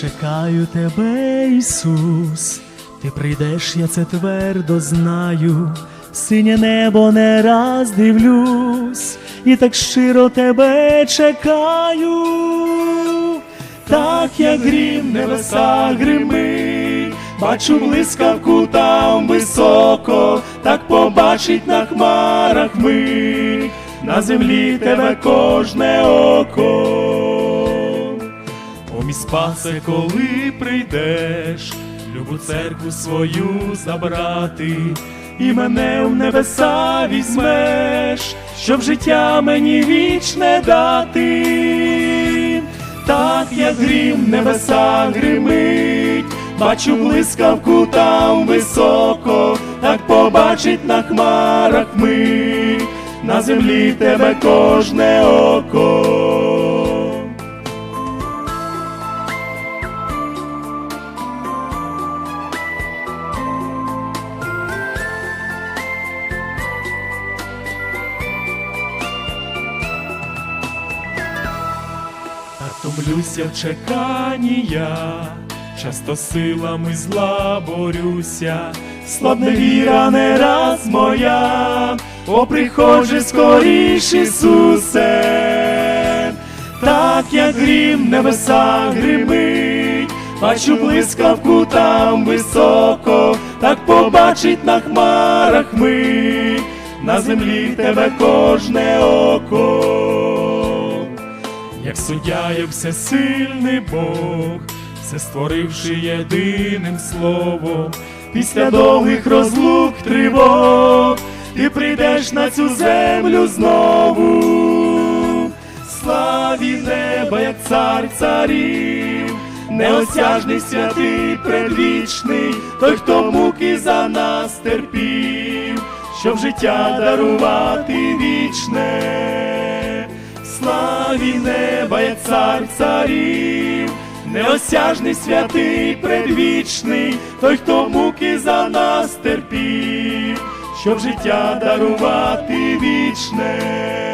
чекаю тебе, Ісус, ти прийдеш, я це твердо знаю, синє небо не раз дивлюсь, і так щиро тебе чекаю, так як грім небеса гримить, бачу блискавку там високо, так побачить на хмарах ми, на землі тебе кожне око. Мій спасе, коли прийдеш, любу церкву свою забрати, і мене в небеса візьмеш, щоб життя мені вічне дати, так як грім небеса гримить, бачу блискавку там високо, так побачить на хмарах ми, на землі тебе кожне око. Так томлюся в чеканні я, часто силами зла борюся, слабне віра не раз моя, о приходжи скоріш, Ісусе, так як грім небеса гримить, бачу блискавку там високо, так побачить на хмарах ми, на землі тебе кожне око суддя, як всесильний Бог, все створивши єдиним словом, після довгих розлук тривог, ти прийдеш на цю землю знову, славі неба, як цар царів, неосяжний святий предвічний, той, хто муки за нас терпів, щоб життя дарувати вічне славі неба, як цар царів, неосяжний святий предвічний, той, хто муки за нас терпів, щоб життя дарувати вічне.